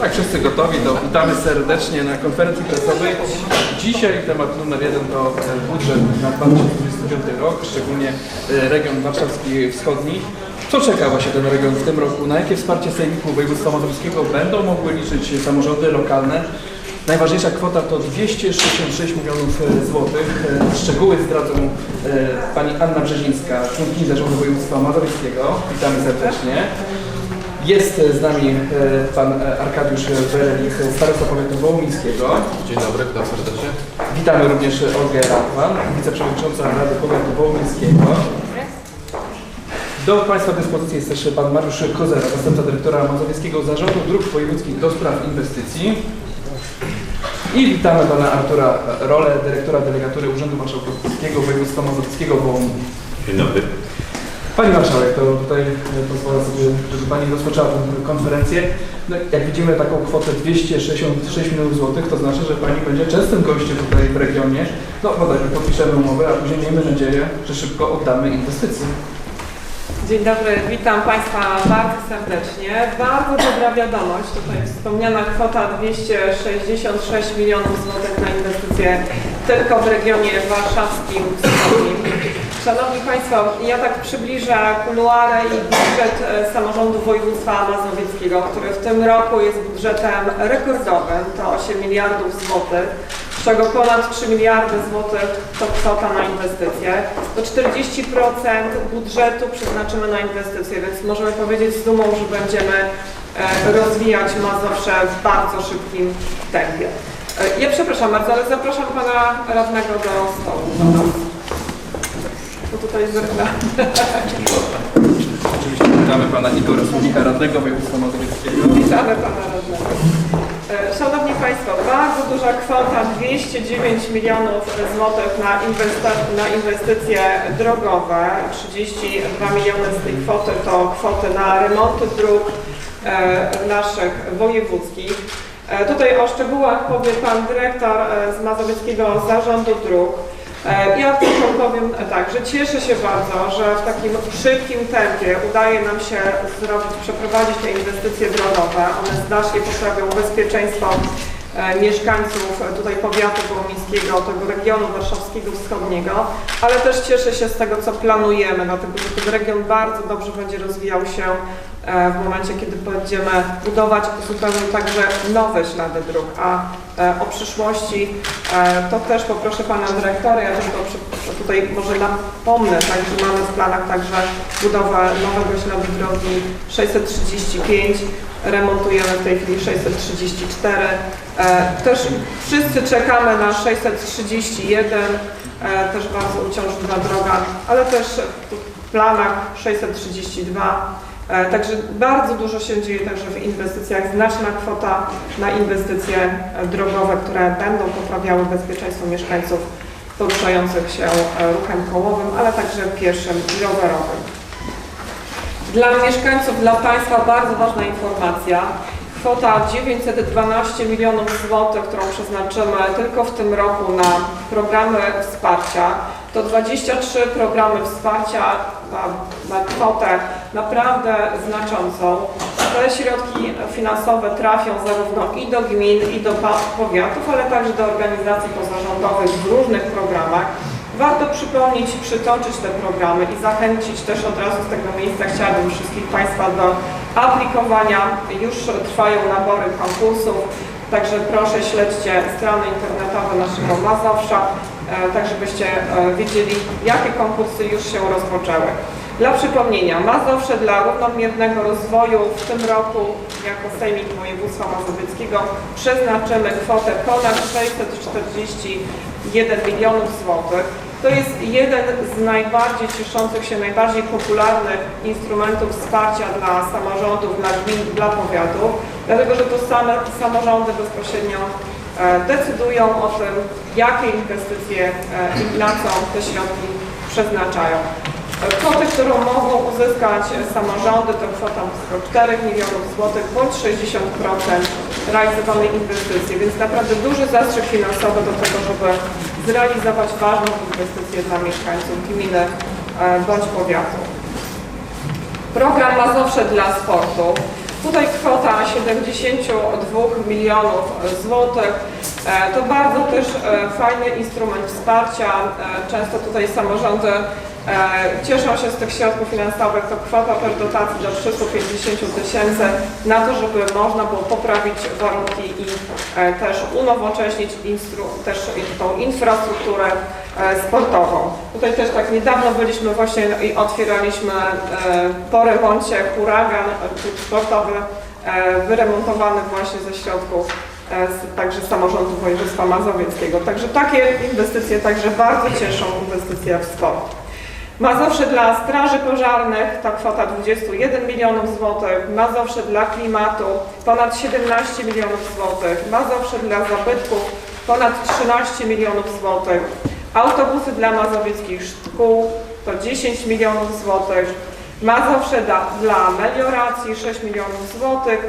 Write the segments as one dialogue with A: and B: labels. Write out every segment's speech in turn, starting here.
A: Tak, wszyscy gotowi, to witamy serdecznie na konferencji prasowej. Dzisiaj temat numer jeden to e, budżet na 2025 rok, szczególnie e, region warszawski wschodni. Co czeka właśnie ten region w tym roku? Na jakie wsparcie Sejmiku Województwa Mazowieckiego będą mogły liczyć samorządy lokalne? Najważniejsza kwota to 266 milionów e, złotych. Szczegóły zdradzą pani Anna Brzezińska, członkini Zarządu Województwa Mazowieckiego. Witamy serdecznie. Jest z nami e, pan e, Arkadiusz Berelik, e, starosta powiatu wołomińskiego.
B: Dzień dobry, witam serdecznie.
A: Witamy również Olgę Radwan, wiceprzewodnicząca Rady Powiatu Wołomińskiego. Do Państwa dyspozycji jest też pan Mariusz Kozera, zastępca dyrektora Mazowieckiego Zarządu Dróg Wojewódzkich do Spraw Inwestycji. I witamy pana Artura Rolę, dyrektora delegatury Urzędu Marszałkowskiego Województwa Mazowieckiego w Wołominie.
B: Dzień dobry.
A: Pani Marszałek, to tutaj e, pozwolę sobie, żeby Pani rozpoczęła tę konferencję. No, jak widzimy taką kwotę 266 milionów złotych, to znaczy, że Pani będzie częstym gościem tutaj w regionie. No bodajże podpiszemy umowę, a później miejmy nadzieję, że szybko oddamy inwestycje.
C: Dzień dobry, witam Państwa bardzo serdecznie. Bardzo dobra wiadomość, tutaj wspomniana kwota 266 milionów złotych na inwestycje tylko w regionie warszawskim wschodnim. Szanowni Państwo, ja tak przybliżę kuluary i budżet e, samorządu województwa mazowieckiego, który w tym roku jest budżetem rekordowym, to 8 miliardów złotych z czego ponad 3 miliardy złotych to kwota na inwestycje. To 40% budżetu przeznaczymy na inwestycje, więc możemy powiedzieć z dumą, że będziemy e, rozwijać Mazowsze w bardzo szybkim tempie. E, Ja przepraszam bardzo, ale zapraszam Pana Radnego do stołu. Tutaj zerknę.
A: Oczywiście witamy Pana Igora Słowika, radnego województwa mazowieckiego.
C: Witamy Pana Radnego. E, Szanowni Państwo, bardzo duża kwota 209 milionów złotych na, na inwestycje drogowe. 32 miliony z tej kwoty to kwoty na remonty dróg e, naszych wojewódzkich. E, Tutaj o szczegółach powie Pan Dyrektor z Mazowieckiego Zarządu Dróg. E, Ja tylko powiem tak, że cieszę się bardzo, że w takim szybkim tempie udaje nam się zrobić, przeprowadzić te inwestycje drogowe. One znacznie poprawią bezpieczeństwo mieszkańców e, tutaj powiatu wołomińskiego, tego regionu warszawskiego wschodniego, ale też cieszę się z tego, co planujemy, dlatego że ten region bardzo dobrze będzie rozwijał się e, w momencie, kiedy będziemy budować zupełnie także nowe ślady dróg, a e, o przyszłości to też poproszę Pana Dyrektora, ja tylko przy, tutaj może napomnę, tak, że mamy w planach także budowę nowego śladu drogi 635, remontujemy w tej chwili 634, e, też wszyscy czekamy na 631, e, też bardzo uciążliwa droga, ale też w planach 632. E, Także bardzo dużo się dzieje także w inwestycjach. Znaczna kwota na inwestycje drogowe, które będą poprawiały bezpieczeństwo mieszkańców poruszających się e, ruchem kołowym, ale także pieszym i rowerowym. Dla mieszkańców, dla Państwa bardzo ważna informacja. Kwota 912 milionów złotych, którą przeznaczymy tylko w tym roku na programy wsparcia, to 23 programy wsparcia na, na kwotę naprawdę znaczącą. Te środki finansowe trafią zarówno i do gmin, i do powiatów, ale także do organizacji pozarządowych w różnych programach. Warto przypomnieć i przytoczyć te programy i zachęcić też od razu z tego miejsca chciałabym wszystkich Państwa do aplikowania. Już trwają nabory konkursów, także proszę śledźcie strony internetowe naszego Mazowsza, e, tak żebyście e, wiedzieli, jakie konkursy już się rozpoczęły. Dla przypomnienia, Mazowsze dla równomiernego rozwoju w tym roku jako Sejmik Województwa Mazowieckiego przeznaczymy kwotę ponad 641 milionów złotych. To jest jeden z najbardziej cieszących się, najbardziej popularnych instrumentów wsparcia dla samorządów, dla gmin, dla powiatów, dlatego że to same samorządy bezpośrednio e, decydują o tym, jakie inwestycje e, i na co te środki przeznaczają. Kwotę, którą mogą uzyskać samorządy to kwota blisko 4 milionów złotych bądź 60% realizowanej inwestycji, więc naprawdę duży zastrzyk finansowy do tego, żeby zrealizować ważną inwestycję dla mieszkańców gminy e, bądź powiatu. Program Mazowsze dla sportu Tutaj kwota 72 milionów złotych. E, To bardzo też e, fajny instrument wsparcia. Często tutaj samorządy cieszą się z tych środków finansowych. To kwota też dotacji do 350 tysięcy na to, żeby można było poprawić warunki i e, też unowocześnić też tą infrastrukturę e, sportową. Tutaj też tak niedawno byliśmy właśnie i otwieraliśmy e, po remoncie huragan e, sportowy e, wyremontowany właśnie ze środków e, także samorządu województwa mazowieckiego. Także takie inwestycje także bardzo cieszą inwestycje w sport. Mazowsze dla straży pożarnych to kwota 21 milionów złotych, Mazowsze dla klimatu ponad 17 milionów złotych, Mazowsze dla zabytków ponad 13 milionów złotych, autobusy dla mazowieckich szkół to 10 milionów złotych, Mazowsze dla, dla melioracji 6 milionów złotych,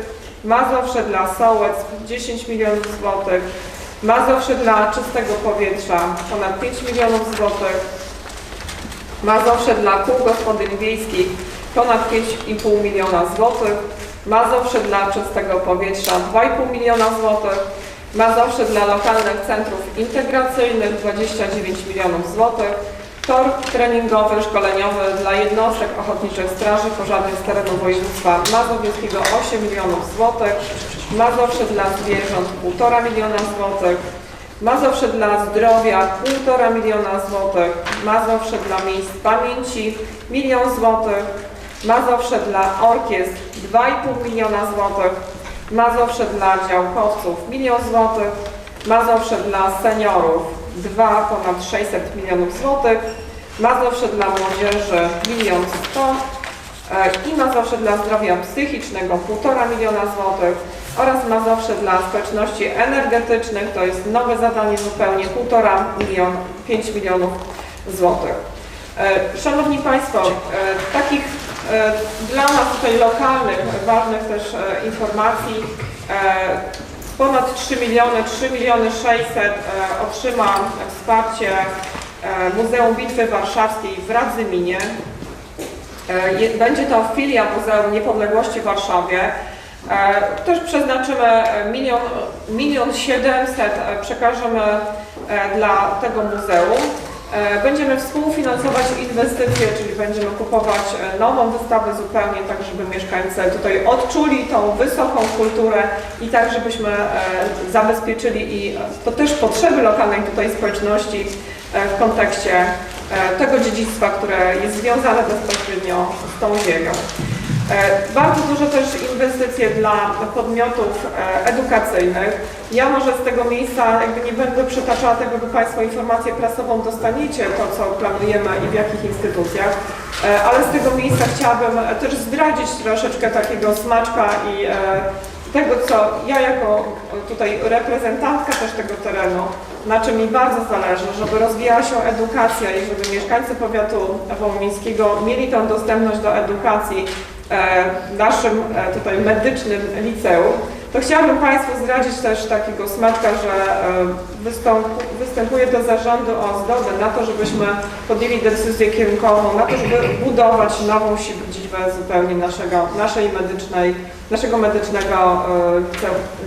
C: Mazowsze dla sołec 10 milionów złotych, Mazowsze dla czystego powietrza ponad 5 milionów złotych, Mazowsze dla kół gospodyń wiejskich ponad 5,5 miliona złotych, Mazowsze dla czystego powietrza 2,5 miliona złotych, Mazowsze dla lokalnych centrów integracyjnych 29 milionów złotych, tor treningowy, szkoleniowy dla jednostek ochotniczych straży pożarnych z terenu województwa mazowieckiego 8 milionów złotych, Mazowsze dla zwierząt 1,5 miliona złotych, Mazowsze dla zdrowia 1,5 miliona złotych, Mazowsze dla miejsc pamięci milion złotych, Mazowsze dla orkiestr 2,5 miliona złotych, Mazowsze dla działkowców milion złotych, Mazowsze dla seniorów 2 ponad 600 milionów złotych, Mazowsze dla młodzieży milion 100 e, i Mazowsze dla zdrowia psychicznego 1,5 miliona złotych oraz Mazowsze dla społeczności energetycznych, to jest nowe zadanie zupełnie 1,5 milion, 5 milionów złotych. E, Szanowni Państwo, e, takich e, dla nas tutaj lokalnych, ważnych też informacji, ponad 3 miliony, 3 miliony 600 e, otrzyma wsparcie Muzeum Bitwy Warszawskiej w Radzyminie. Będzie to filia Muzeum Niepodległości w Warszawie. E, Też przeznaczymy e, milion, milion siedemset e, przekażemy dla tego muzeum. Będziemy współfinansować inwestycje, czyli będziemy kupować nową wystawę zupełnie tak, żeby mieszkańcy tutaj odczuli tą wysoką kulturę i tak, żebyśmy zabezpieczyli i to też potrzeby lokalnej tutaj społeczności w kontekście tego dziedzictwa, które jest związane bezpośrednio z tą ziemią. E, Bardzo duże też inwestycje dla podmiotów e, edukacyjnych. Ja może z tego miejsca jakby nie będę przytaczała tego, bo Państwo informację prasową dostaniecie, to co planujemy i w jakich instytucjach, E, ale z tego miejsca chciałabym też zdradzić troszeczkę takiego smaczka i tego, co ja jako tutaj reprezentantka też tego terenu, na czym mi bardzo zależy, żeby rozwijała się edukacja i żeby mieszkańcy powiatu wołomińskiego mieli tą dostępność do edukacji naszym e, tutaj medycznym liceum, to chciałabym Państwu zdradzić też takiego smaczka, że e, wystąp, występuję do zarządu o zgodę na to, żebyśmy podjęli decyzję kierunkową, na to, żeby budować nową siedzibę zupełnie naszego, naszej medycznej, naszego medycznego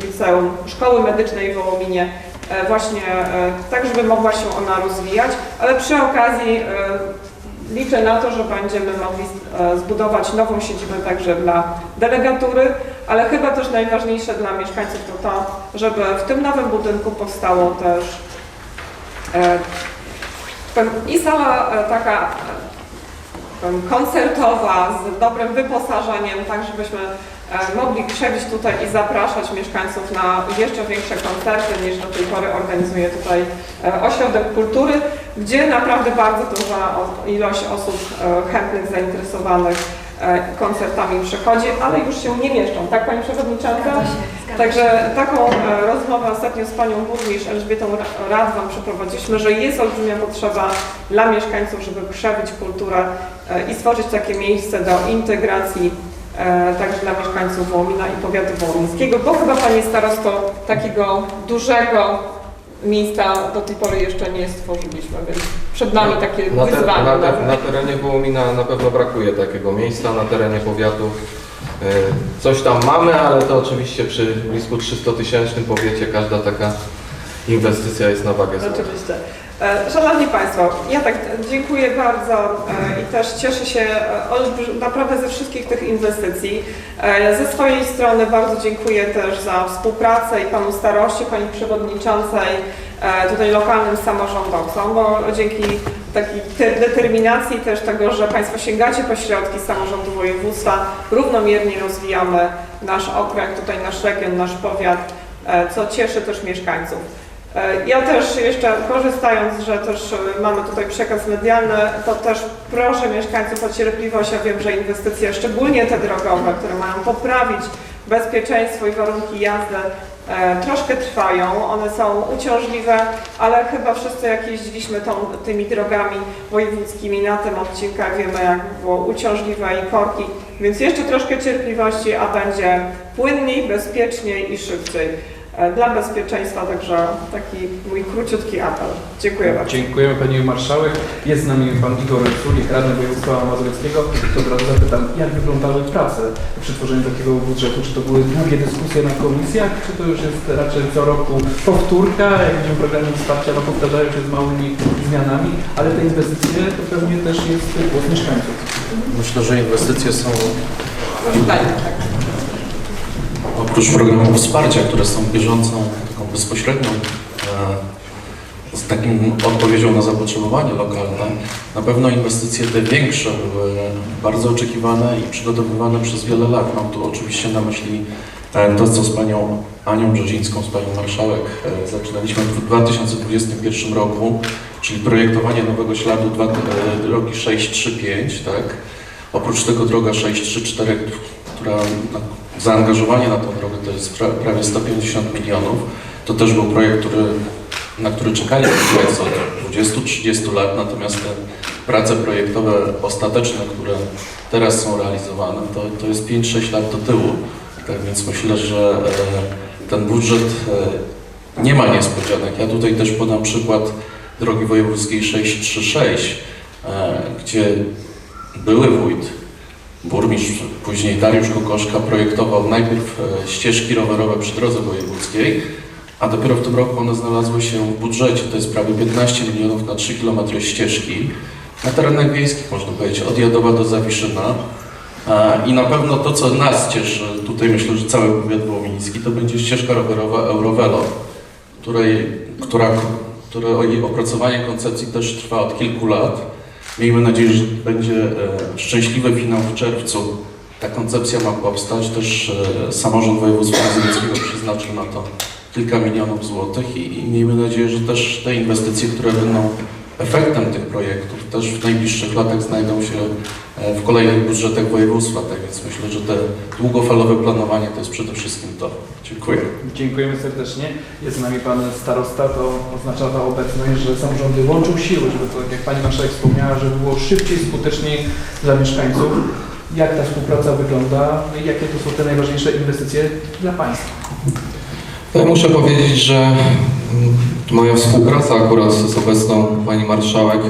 C: e, liceum, Szkoły Medycznej w Wołominie, e, właśnie e, tak, żeby mogła się ona rozwijać, ale przy okazji e, Liczę na to, że będziemy mogli e, zbudować nową siedzibę także dla delegatury, ale chyba też najważniejsze dla mieszkańców to to, żeby w tym nowym budynku powstało też e, i sala e, taka koncertowa z dobrym wyposażeniem, tak żebyśmy mogli przebić tutaj i zapraszać mieszkańców na jeszcze większe koncerty niż do tej pory organizuje tutaj e, Ośrodek Kultury, gdzie naprawdę bardzo duża ilość osób e, chętnych, zainteresowanych e, koncertami przychodzi, ale już się nie mieszczą, tak Pani Przewodnicząca? Także taką e, rozmowę ostatnio z Panią Burmistrz Elżbietą Ra- Radwan przeprowadziliśmy, że jest olbrzymia potrzeba dla mieszkańców, żeby przebyć kulturę e, i stworzyć takie miejsce do integracji e, także dla mieszkańców Wołomina i powiatu wołomińskiego, bo chyba Panie Starosto takiego dużego miejsca do tej pory jeszcze nie stworzyliśmy, więc przed nami takie
B: Na, te,
C: wyzwanie.
B: na, te, na terenie Wołomina na pewno brakuje takiego miejsca, na terenie powiatu. Coś tam mamy, ale to oczywiście przy blisku 300 tysięcznym powiecie każda taka inwestycja jest na wagę złota.
C: Rzeczywiście. E, Szanowni Państwo, ja tak dziękuję bardzo e, i też cieszę się e, naprawdę ze wszystkich tych inwestycji. Ze swojej strony bardzo dziękuję też za współpracę i Panu Starości, Pani Przewodniczącej, tutaj lokalnym samorządowcom, bo dzięki takiej te- determinacji też tego, że Państwo sięgacie po środki samorządu województwa, równomiernie rozwijamy nasz okręg, tutaj nasz region, nasz powiat, co cieszy też mieszkańców. E, Ja też jeszcze korzystając, że też e, mamy tutaj przekaz medialny, to też proszę mieszkańców o cierpliwość. Ja wiem, że inwestycje, szczególnie te drogowe, które mają poprawić bezpieczeństwo i warunki jazdy, e, troszkę trwają. One są uciążliwe, ale chyba wszyscy jak jeździliśmy tą, tymi drogami wojewódzkimi na tym odcinkach wiemy jak było uciążliwe i korki, więc jeszcze troszkę cierpliwości, a będzie płynniej, bezpieczniej i szybciej dla bezpieczeństwa, także taki mój króciutki apel. Dziękuję bardzo.
A: Dziękujemy Pani Marszałek. Jest z nami Pan Igor Sulik, Radny Województwa Mazowieckiego. To od razu zapytam, jak wyglądały prace przy tworzeniu takiego budżetu? Czy to były długie dyskusje na komisjach, czy to już jest raczej co roku powtórka, jak widzimy programy wsparcia, no powtarzają się z małymi zmianami, ale te inwestycje to pewnie też jest głos mieszkańców.
D: Myślę, że inwestycje są
C: Tak,
D: oprócz programów wsparcia, które są bieżącą, taką bezpośrednią e, z takim odpowiedzią na zapotrzebowanie lokalne, na pewno inwestycje te większe były bardzo oczekiwane i przygotowywane przez wiele lat. Mam tu oczywiście na myśli e, to, co z panią Anią Brzezińską, z panią marszałek e, zaczynaliśmy w 2021 roku, czyli projektowanie nowego śladu dwa- drogi 635, tak? Oprócz tego droga 634, która zaangażowanie na tę drogę to jest pra, prawie 150 milionów. To też był projekt, który, na który Polacy od 20-30 lat, natomiast te prace projektowe ostateczne, które teraz są realizowane, to, to jest 5-6 lat do tyłu. Tak więc myślę, że e, ten budżet e, nie ma niespodzianek. Ja tutaj też podam przykład drogi wojewódzkiej 636, e, gdzie były wójt, burmistrz, później Dariusz Kokoszka projektował najpierw e, ścieżki rowerowe przy drodze wojewódzkiej, a dopiero w tym roku one znalazły się w budżecie. To jest prawie 15 milionów na 3 km ścieżki na terenach wiejskich, można powiedzieć, od Jadowa do Zawiszyna. E, I na pewno to, co nas cieszy, tutaj myślę, że cały powiat wołomiński, to będzie ścieżka rowerowa Eurovelo, której, która, której opracowanie koncepcji też trwa od kilku lat. Miejmy nadzieję, że będzie e, szczęśliwy finał w czerwcu. Ta koncepcja ma powstać. Też e, samorząd województwa mazowieckiego przeznaczył na to kilka milionów złotych i, i miejmy nadzieję, że też te inwestycje, które będą efektem tych projektów, też w najbliższych latach znajdą się e, w kolejnych budżetach województwa. Tak więc myślę, że te długofalowe planowanie to jest przede wszystkim to. Dziękuję.
A: Dziękujemy serdecznie. Jest z nami Pan Starosta, to oznacza ta obecność, że samorządy łączą siły, żeby to, jak Pani Marszałek wspomniała, żeby było szybciej, skuteczniej dla mieszkańców. Jak ta współpraca wygląda i jakie to są te najważniejsze inwestycje dla Państwa?
E: Ja muszę powiedzieć, że mm, moja współpraca akurat z obecną pani marszałek,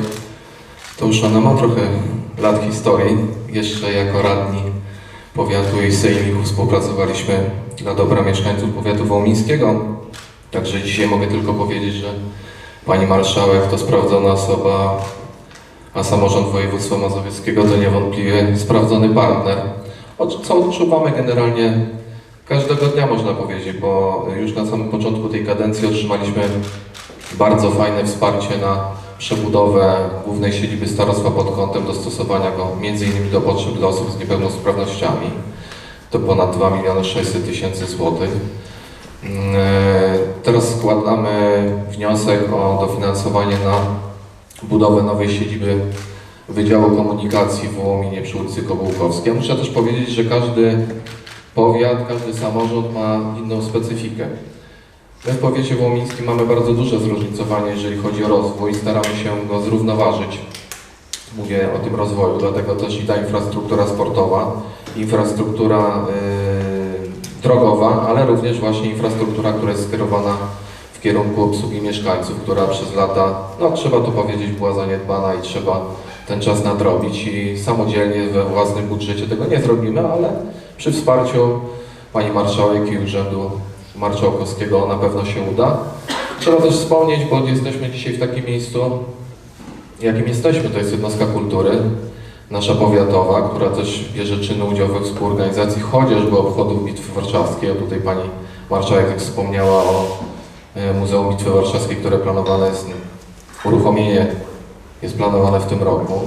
E: to już ona ma trochę lat historii. Jeszcze jako radni powiatu i sejmiku współpracowaliśmy dla dobra mieszkańców powiatu wołomińskiego. Także dzisiaj mogę tylko powiedzieć, że pani marszałek to sprawdzona osoba, a samorząd województwa mazowieckiego to niewątpliwie sprawdzony partner. O co odczuwamy generalnie Każdego dnia można powiedzieć, bo już na samym początku tej kadencji otrzymaliśmy bardzo fajne wsparcie na przebudowę głównej siedziby starostwa pod kątem dostosowania go m.in. do potrzeb dla osób z niepełnosprawnościami. To ponad 2 miliony 600 tysięcy złotych. Mm, e, Teraz składamy wniosek o dofinansowanie na budowę nowej siedziby Wydziału Komunikacji w Wołominie przy ulicy Kobułkowskiej. Muszę też powiedzieć, że każdy powiat, każdy samorząd ma inną specyfikę. My w powiecie wołomińskim mamy bardzo duże zróżnicowanie, jeżeli chodzi o rozwój staramy się go zrównoważyć. Mówię o tym rozwoju, dlatego też i ta infrastruktura sportowa, infrastruktura yy, drogowa, ale również właśnie infrastruktura, która jest skierowana w kierunku obsługi mieszkańców, która przez lata, no trzeba to powiedzieć, była zaniedbana i trzeba ten czas nadrobić i samodzielnie we własnym budżecie tego nie zrobimy, ale przy wsparciu Pani Marszałek i Urzędu Marszałkowskiego na pewno się uda. Trzeba też wspomnieć, bo jesteśmy dzisiaj w takim miejscu, jakim jesteśmy, to jest jednostka kultury, nasza powiatowa, która też bierze czynny udział we współorganizacji chociażby obchodów Bitwy Warszawskiej. O tutaj Pani Marszałek jak wspomniała o e, Muzeum Bitwy Warszawskiej, które planowane jest, uruchomienie jest planowane w tym roku,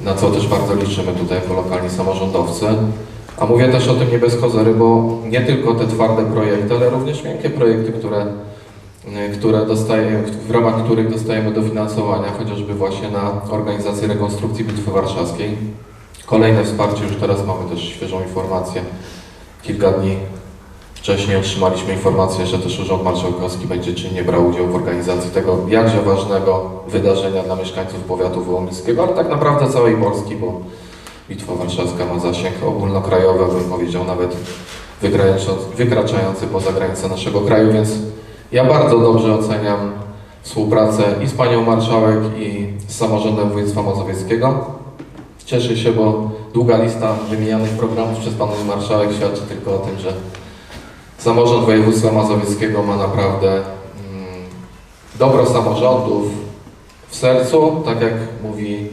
E: na co też bardzo liczymy tutaj jako lokalni samorządowcy. A mówię też o tym nie bez kozery, bo nie tylko te twarde projekty, ale również miękkie projekty, które y, które dostaje, w ramach których dostajemy dofinansowania, chociażby właśnie na organizację rekonstrukcji Bitwy Warszawskiej. Kolejne wsparcie, już teraz mamy też świeżą informację. Kilka dni wcześniej otrzymaliśmy informację, że też Urząd Marszałkowski będzie czynnie brał udział w organizacji tego jakże ważnego wydarzenia dla mieszkańców powiatu wołomińskiego, ale tak naprawdę całej Polski, bo Bitwa Warszawska ma zasięg ogólnokrajowy, bym powiedział nawet wykraczający, poza granice naszego kraju, więc ja bardzo dobrze oceniam współpracę i z Panią Marszałek, i z samorządem województwa mazowieckiego. Cieszę się, bo długa lista wymienianych programów przez Panią Marszałek świadczy tylko o tym, że samorząd województwa mazowieckiego ma naprawdę mm, dobro samorządów w sercu, tak jak mówi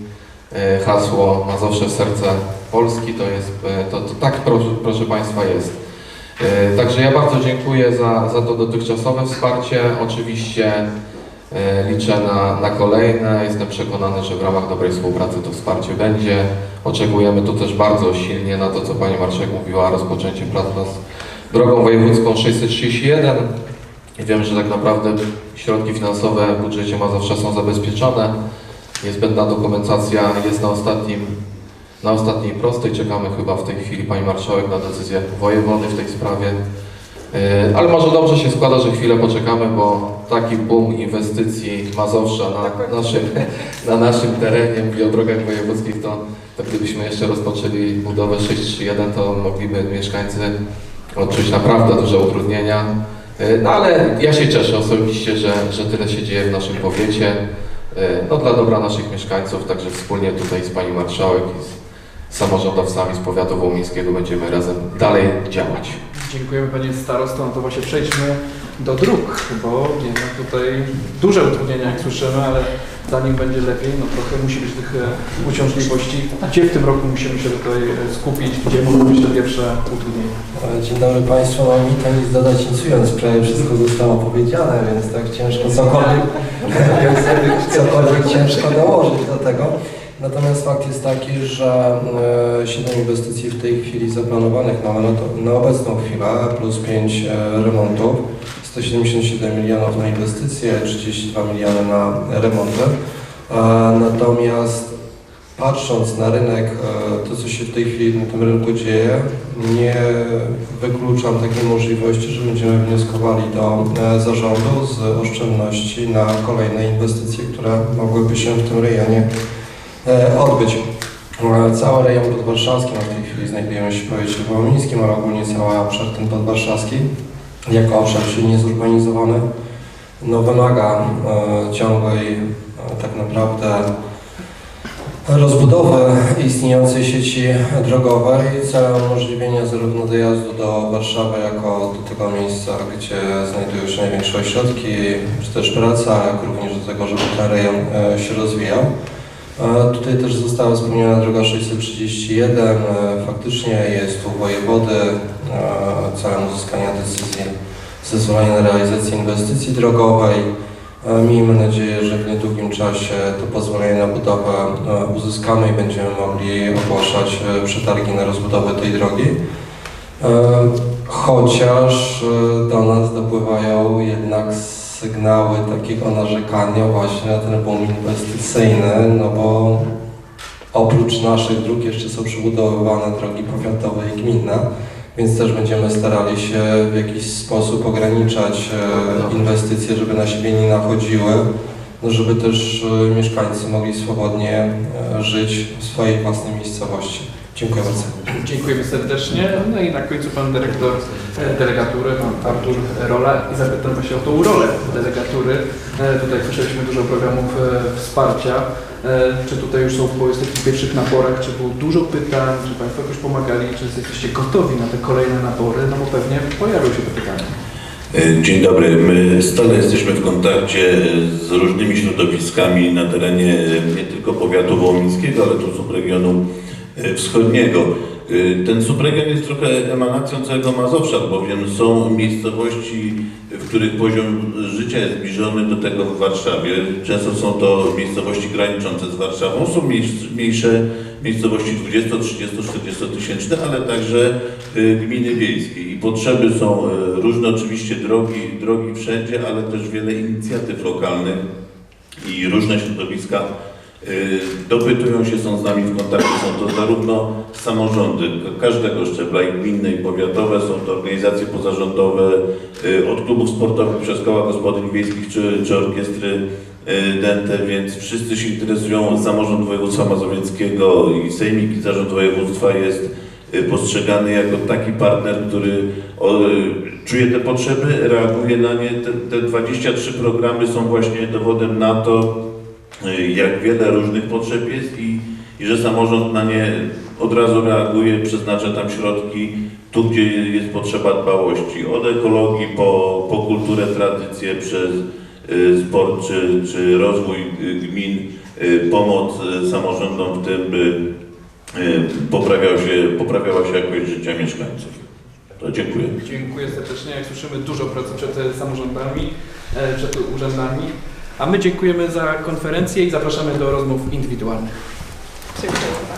E: hasło Mazowsze Serce Polski, to jest, e, to, to tak proszę, proszę Państwa jest. E, Także ja bardzo dziękuję za, za to dotychczasowe wsparcie. Oczywiście e, liczę na, na kolejne. Jestem przekonany, że w ramach dobrej współpracy to wsparcie będzie. Oczekujemy tu też bardzo silnie na to, co Pani Marszałek mówiła, rozpoczęcie prac nad drogą wojewódzką 631. I wiem, że tak naprawdę środki finansowe w budżecie Mazowsza są zabezpieczone. Niezbędna dokumentacja jest na ostatnim na ostatniej prostej czekamy chyba w tej chwili Pani Marszałek na decyzję wojewody w tej sprawie. Yy, Ale może dobrze się składa, że chwilę poczekamy, bo taki boom inwestycji Mazowsza na naszym, na naszym terenie, mówię o drogach wojewódzkich, to, to gdybyśmy jeszcze rozpoczęli budowę 631, to mogliby mieszkańcy odczuć naprawdę duże utrudnienia. Yy, No ale ja się cieszę osobiście, że, że tyle się dzieje w naszym powiecie. Yy, No dla dobra naszych mieszkańców, także wspólnie tutaj z Pani Marszałek i z samorządowcami z powiatu wołomińskiego będziemy razem dalej działać.
A: Dziękujemy Panie Starosto, no to właśnie przejdźmy do dróg, bo jednak tutaj duże utrudnienia jak słyszymy, ale zanim będzie lepiej, no trochę musi być tych e, uciążliwości. Gdzie w tym roku musimy się tutaj e, skupić, gdzie mogą być te pierwsze utrudnienia?
F: Dzień dobry Państwu, no mi to nic dodać nic ując, prawie wszystko zostało powiedziane, więc tak ciężko cokolwiek, więc cokolwiek ciężko dołożyć do tego. Natomiast fakt jest taki, że e, 7 inwestycji w tej chwili zaplanowanych mamy na, na obecną chwilę, plus 5 e, remontów, 177 milionów na inwestycje, 32 miliony na remonty. E, Natomiast patrząc na rynek, e, to co się w tej chwili na tym rynku dzieje, nie wykluczam takiej możliwości, że będziemy wnioskowali do e, zarządu z oszczędności na kolejne inwestycje, które mogłyby się w tym rejonie e, odbyć. Cały rejon podwarszawski, no w tej chwili znajdujemy się w powiecie wołomińskim, ale ogólnie cały obszar ten podwarszawski, jako obszar silnie zurbanizowany, no wymaga ciągłej tak naprawdę rozbudowy istniejącej sieci drogowej celem umożliwienia zarówno dojazdu do Warszawy jako do tego miejsca, gdzie znajdują się największe ośrodki, czy też praca, jak również do tego, żeby ten rejon e, się rozwijał. E, Tutaj też została wspomniana droga 631. E, Faktycznie jest u wojewody celem uzyskania decyzji zezwolenia na realizację inwestycji drogowej. Miejmy nadzieję, że w niedługim czasie to pozwolenie na budowę e, uzyskamy i będziemy mogli ogłaszać e, przetargi na rozbudowę tej drogi. E, Chociaż do nas dopływają jednak sygnały takiego narzekania właśnie na ten boom inwestycyjny, no bo oprócz naszych dróg jeszcze są przebudowywane drogi powiatowe i gminne, więc też będziemy starali się w jakiś sposób ograniczać e, inwestycje, żeby na siebie nie nachodziły, no żeby też e, mieszkańcy mogli swobodnie e, żyć w swojej własnej miejscowości. Dziękuję. Bardzo.
A: Dziękujemy serdecznie. No i na końcu pan dyrektor e, delegatury, pan Artur Rola i zapytam właśnie o tą rolę delegatury. E, Tutaj słyszeliśmy dużo programów e, wsparcia. Czy tutaj już są po takich pierwszych naborach, czy było dużo pytań, czy Państwo jakoś pomagali, czy jesteście gotowi na te kolejne nabory? No bo pewnie pojawią się te pytania.
G: Dzień dobry. My stale jesteśmy w kontakcie z różnymi środowiskami na terenie nie tylko powiatu wołomińskiego, ale tu subregionu e, wschodniego. E, Ten subregion jest trochę emanacją całego Mazowsza, bowiem są miejscowości, w których poziom życia jest zbliżony do tego w Warszawie. Często są to miejscowości graniczące z Warszawą. Są mniejsze- miejscowości 20, 30, 40 tysięczne, ale także y, gminy wiejskie. I potrzeby są różne, oczywiście drogi, drogi wszędzie, ale też wiele inicjatyw lokalnych i różne środowiska dopytują się, są z nami w kontakcie. Są to zarówno samorządy każdego szczebla, i gminne, i powiatowe, są to organizacje pozarządowe, y, od klubów sportowych przez koła gospodyń wiejskich czy, czy orkiestry y, Dente, więc wszyscy się interesują. Samorząd województwa mazowieckiego i sejmik i zarząd województwa jest y, postrzegany jako taki partner, który y, czuje te potrzeby, reaguje na nie. Te, te 23 programy są właśnie dowodem na to, y, jak wiele różnych potrzeb jest i, i że samorząd na nie od razu reaguje, przeznacza tam środki tu, gdzie jest potrzeba dbałości. Od ekologii po, po kulturę, tradycję, przez y, sport czy, czy rozwój y, gmin, y, pomoc y, samorządom w tym, by y, poprawiał się, poprawiała się jakość życia mieszkańców. To dziękuję.
A: Dziękuję serdecznie. Jak słyszymy, dużo pracy przed samorządami, e, przed urzędami. A my dziękujemy za konferencję i zapraszamy do rozmów indywidualnych.
C: Dziękuję.